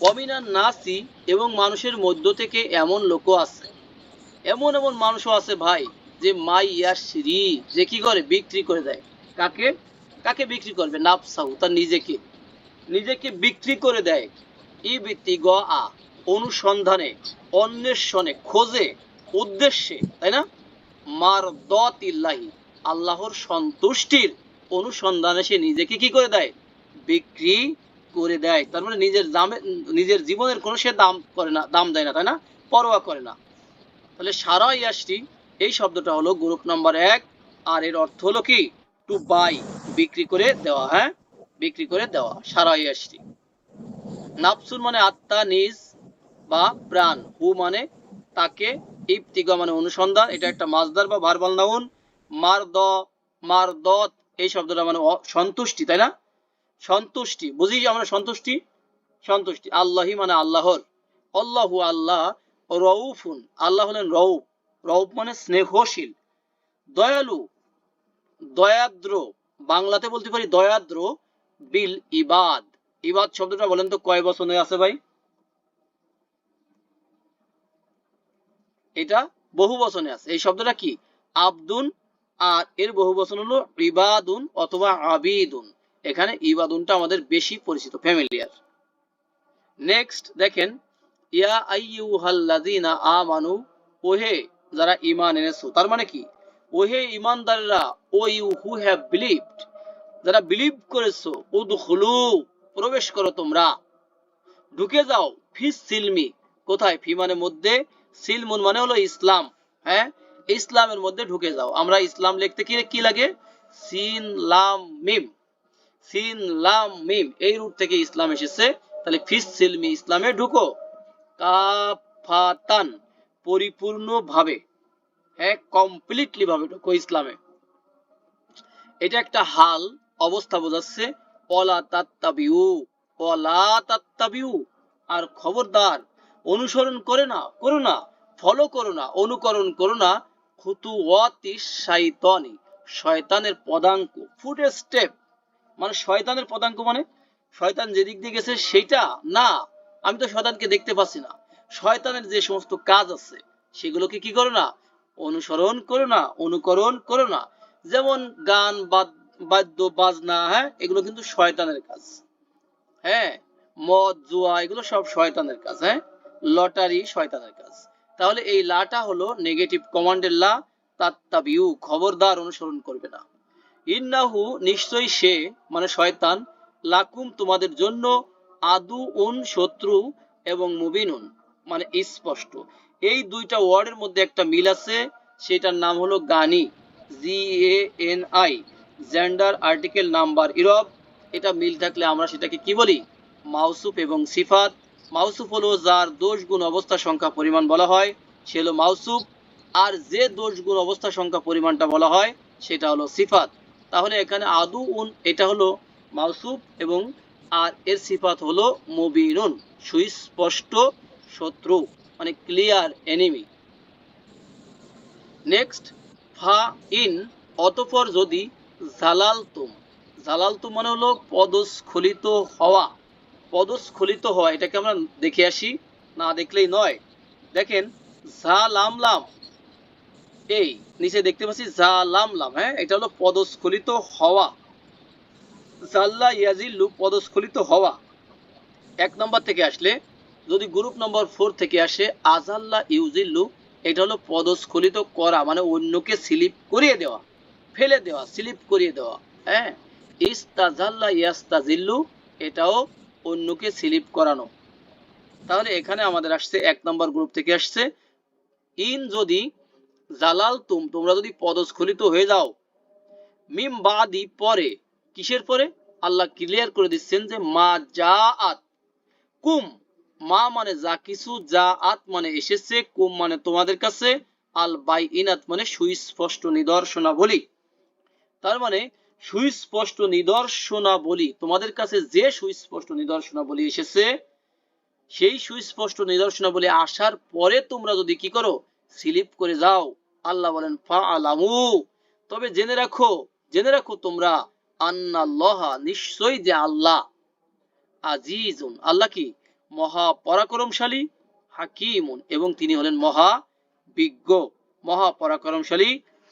অমিনান নাসি এবং মানুষের মধ্য থেকে এমন লোকও আছে। এমন এমন মানুষও আছে ভাই, যে মাই ইয়াশ্রী যে কি করে বিক্রি করে দেয়। কাকে? কাকে বিক্রি করবে? নাফসাহু, তার নিজেকে। নিজেকে বিক্রি করে দেয়। ই বৃত্তি গ আ, অনুসন্ধানে, অন্বেষণে, খোঁজে, উদ্দেশ্যে, তাই না? মার দতিল্লাহি আল্লাহর সন্তুষ্টির অনুসন্ধানে সে নিজেকে কি করে দেয়? বিক্রি করে দেয়। তার মানে নিজের দামে, নিজের জীবনের কোনো সে দাম করে না, দাম দেয় না, তাই না? পরোয়া করে না। তাহলে সারা ইয়াসটি, এই শব্দটা হলো গ্রুপ নাম্বার এক। আর এর অর্থ হলো কি? টু বাই বিক্রি করে দেওয়া হ্যাঁ? বিক্রি করে দেওয়া, সারা ইয়াসটি। নাফসুন মানে আত্মা, নিজ বা প্রাণ। হু মানে তাকে ইফতিগা মানে অনুসন্ধান। এটা একটা মাজদার বা ভার্বাল নাউন মার দ মার দত এই শব্দটা মানে সন্তুষ্টি, তাই না? সন্তুষ্টি। বুঝি আমরা সন্তুষ্টি? সন্তুষ্টি। আল্লাহি মানে আল্লাহর। আল্লাহু আল্লাহ রউফুন। আল্লাহ হলেন রউফ। রউফ মানে স্নেহশীল। দয়ালু। দয়াদ্র। বাংলাতে বলতে পারি দয়াদ্র বিল ইবাদ। ইবাদ শব্দটা বলেন তো কয় বছরে আছে ভাই? এটা বহু বচনে আছে। এই শব্দটা কি? আবদুন আর এর বহু বচন হলো ইবাদুন অথবা আবিদুন। এখানে ইবাদুনটা আমাদের বেশি পরিচিত, ফ্যামিলিয়ার। নেক্সট দেখেন, ইয়া আইয়ুহাল্লাযীনা আমানু, ওহে যারা ঈমান এনেছো, তার মানে কি? ওহে ঈমানদাররা, O you who have believed, যারা বিলিভ করেছ, উদখুলু, প্রবেশ করো তোমরা। ঢুকে যাও ফিস সিলমি, কোথায়? ফি মানে মধ্যে সিলমুন মানে হলো ইসলাম হ্যাঁ? ইসলামের মধ্যে ঢুকে যাও। আমরা ইসলাম লিখতে কি কি লাগে? সিন, লাম, মিম। সিন, লাম, মিম, এই রুট থেকে ইসলাম এসেছে। তাহলে ফিস সিলমি ইসলামে ঢুকো। কাফাতান পরিপূর্ণ ভাবে হ্যাঁ কমপ্লিটলি ভাবে ঢুকো ইসলামে। এটা একটা হাল, অবস্থা বোঝাচ্ছে। অলা তাত্তাবিউ অলা তাত্তাবিউ। আর খবরদার, অনুসরণ করে না, করো না ফলো করো না, অনুকরণ করো না। শাইতানি শয়তানের পদাঙ্ক। ফুট স্টেপ মানে শয়তানের পদাঙ্ক মানে? শয়তান যেদিক দিয়ে গেছে সেটা না, আমি তো শয়তানকে দেখতে পাচ্ছি না। শয়তানের যে সমস্ত কাজ আছে, সেগুলোকে কি করো না? অনুসরণ করো না, অনুকরণ করো না। যেমন গান বাদ্য, বাজনা হ্যাঁ এগুলো কিন্তু শয়তানের কাজ। হ্যাঁ মদ, জুয়া, এগুলো সব শয়তানের কাজ হ্যাঁ? লটারি শয়তানের কাজ। তাহলে এই লাটা হলো নেগেটিভ কমান্ডের লা, তাত্তাবিউ, খবরদার অনুসরণ করবে না। ইন্নাহু নিশ্চয়ই সে মানে শয়তান, লাকুম তোমাদের জন্য আদু উন শত্রু এবং মুবিনুন মানে স্পষ্ট। এই দুইটা ওয়ার্ডের মধ্যে একটা মিল আছে, সেটার নাম হলো Ghani G A N I gender article number ইরব। এটা মিল থাকলে আমরা সেটাকে কি বলি? মাউসুফ এবং সিফাত। মাউসুফ হলো যার দোষ গুণ অবস্থা সংখ্যা পরিমাণ বলা হয়, সে হলো মাউসুফ। আর যে দোষ গুণ অবস্থা সংখ্যা পরিমাণটা বলা হয়, সেটা হলো সিফাত। তাহলে এখানে আদু, উন, এটা হলো মাউসুফ এবং আর এর সিফাত হলো মুবিনুন, সুস্পষ্ট শত্রু মানে ক্লিয়ার এনিমি নেক্সট ফা, ইন, অতঃপর যদি জালালতুম জালালতুম মানে হলো পদস্খলিত হওয়া পদস্খলিত হওয়া, এটাকে আমরা দেখে আসি, না দেখলেই নয়। দেখেন লাম লাম এই, নিচে দেখতে পাচ্ছি জা লাম লাম হ্যাঁ? এটা হলো পদস্খলিত হওয়া। জাল্লা ইয়াজিল্লু পদস্খলিত হওয়া। এক নম্বর থেকে আসলে, যদি গ্রুপ নম্বর ফোর থেকে আসে, আজাল্লা ইউজিল্লু, এটা হলো পদস্খলিত করা মানে অন্যকে স্লিপ করিয়ে দেওয়া, ফেলে দেওয়া, স্লিপ করিয়ে দেওয়া হ্যাঁ? ইস্তাজাল্লা ইয়াস্তাজিল্লু, এটাও অন্যকে স্লিপ করানো। তাহলে এখানে আমাদের আসছে এক নম্বর গ্রুপ থেকে আসছে, ইন যদি জালাল তুম, তোমরা যদি পদস্খলিত হয়ে যাও, মিম বাদি পরে, কিসের পরে? আল্লাহ ক্লিয়ার করে দিচ্ছেন যে মা যা আত কুম, মা মানে যা কিছু যা আত মানে এসেছে, কুম মানে তোমাদের কাছে, আল বাই ইনাত মানে সুস্পষ্ট নিদর্শনাবলী। তার মানে সুস্পষ্ট নিদর্শনাবলী, তোমাদের কাছে যে সুস্পষ্ট নিদর্শনাবলী এসেছে, সেই সুস্পষ্ট নিদর্শনাবলী আসার পরে তোমরা যদি কি করো স্লিপ করে যাও। আল্লাহ বলেন ফা আলামু তবে জেনে রাখো জেনে রাখো তোমরা নিশ্চয়ই যে আল্লাহ। আজিজুন। আল্লাহ কি? মহা হাকিমুন। এবং তিনি হলেন মহা বিজ্ঞ মহা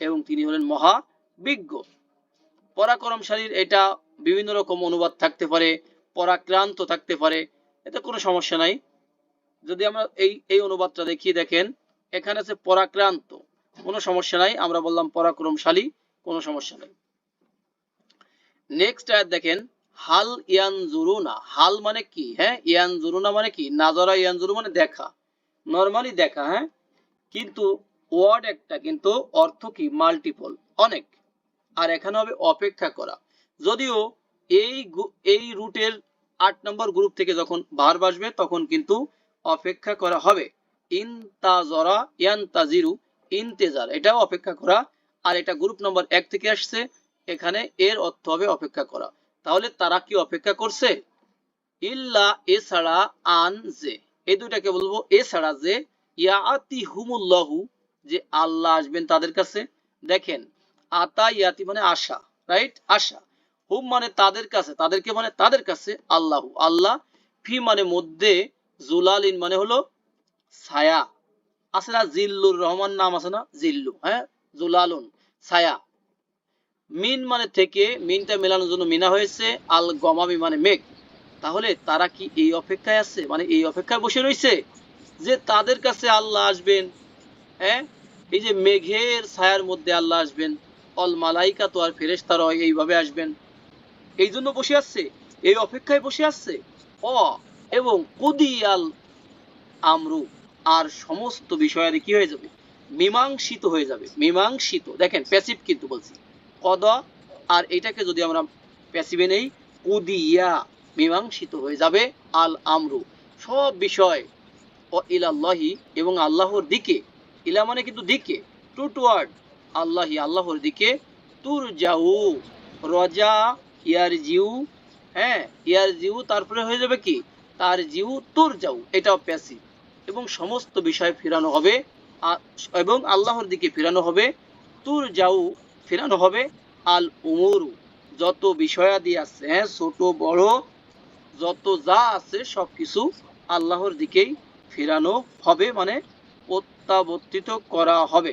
এবং তিনি হলেন মহা বিজ্ঞ এটা বিভিন্ন রকম অনুবাদ থাকতে পারে, পরাক্রান্ত থাকতে পারে। এতে কোনো সমস্যা নাই। যদি আমরা এই এই অনুবাদটা দেখিয়ে দেখেন এখানে আছে পরাক্রান্ত। কোনো সমস্যা নাই, আমরা বললাম পরাক্রমশালী, কোনো সমস্যা নাই। নেক্সট আয়াত দেখেন, হাল ইয়ান জুরুনা হাল মানে কি? হ্যাঁ ইয়ান জুরুনা মানে কি? নাজরা ইয়ান জুরু মানে দেখা। নর্মালি দেখা হ্যাঁ? কিন্তু ওয়ার্ড একটা, কিন্তু অর্থ কি? মাল্টিপল অনেক। আর এখানে হবে অপেক্ষা করা। যদিও এই এই রুটের আট নম্বর গ্রুপ থেকে যখন বার আসবে, তখন কিন্তু অপেক্ষা করা হবে। ইনতাজরা, ইয়ানতাজিরু, ইন্তেজার। এটাও অপেক্ষা করা। আর এটা গ্রুপ নম্বর এক থেকে আসছে। এখানে এর অর্থ হবে অপেক্ষা করা। তাহলে তারা কি অপেক্ষা করছে? ইল্লা এছাড়া আন যে। এই দুইটাকে বলব এছাড়া যে ইয়াতি যে আল্লাহ আসবেন তাদের কাছে। দেখেন, আতা ইয়াতি মানে আশা, রাইট? আশা। হুম মানে তাদের কাছে। তাদেরকে মানে তাদের কাছে আল্লাহু। আল্লাহ ফি মানে মধ্যে জুলালিন মানে হলো ছায়া। আছে না জিল্লুর রহমান নাম আছে না? জিল্লু হ্যাঁ? জুলালুন, ছায়া। মিন মানে থেকে, মিনটা মেলানোর জন্য মিনা হয়েছে, আল গমামি মানে মেঘ। তাহলে তারা কি এই অপেক্ষায় আছে? মানে এই অপেক্ষায় বসে রয়েছে যে তাদের কাছে আল্লাহ আসবেন হ্যাঁ? এই যে মেঘের ছায়ার মধ্যে আল্লাহ আসবেন, অল মালাইকা তো আর ফেরেশতারা এইভাবে আসবেন। এই জন্য বসে আসছে এই অপেক্ষায় বসে আসছে অ এবং কুদি আল আমরু। আর সমস্ত বিষয়াদি কি হয়ে যাবে? মীমাংসিত হয়ে যাবে। মীমাংসিত। দেখেন প্যাসিভ কিন্তু বলছি। কদ আর এটাকে যদি আমরা প্যাসিভে নেই, কুদিয়া, মীমাংসিত হয়ে যাবে আল আমরু। সব বিষয় ও ইলাল্লাহি এবং আল্লাহর দিকে। ইলা মানে কিন্তু দিকে। টু টুয়ার্ড আল্লাহি, আল্লাহর দিকে। তুর যাও রজা ইয়ার জিউ হ্যাঁ ইয়ার জিউ তারপরে হয়ে যাবে কি? তার জিউ তুর যাও এটাও প্যাসিভ এবং সমস্ত বিষয় ফেরানো হবে এবং আল্লাহর দিকে ফেরানো হবে। তুর যাও, ফেরানো হবে। আল উমরু, যত বিষয়াদি আছে হ্যাঁ ছোট, বড়, যত যা আছে সব কিছু আল্লাহর দিকেই ফেরানো হবে মানে প্রত্যাবর্তিত করা হবে।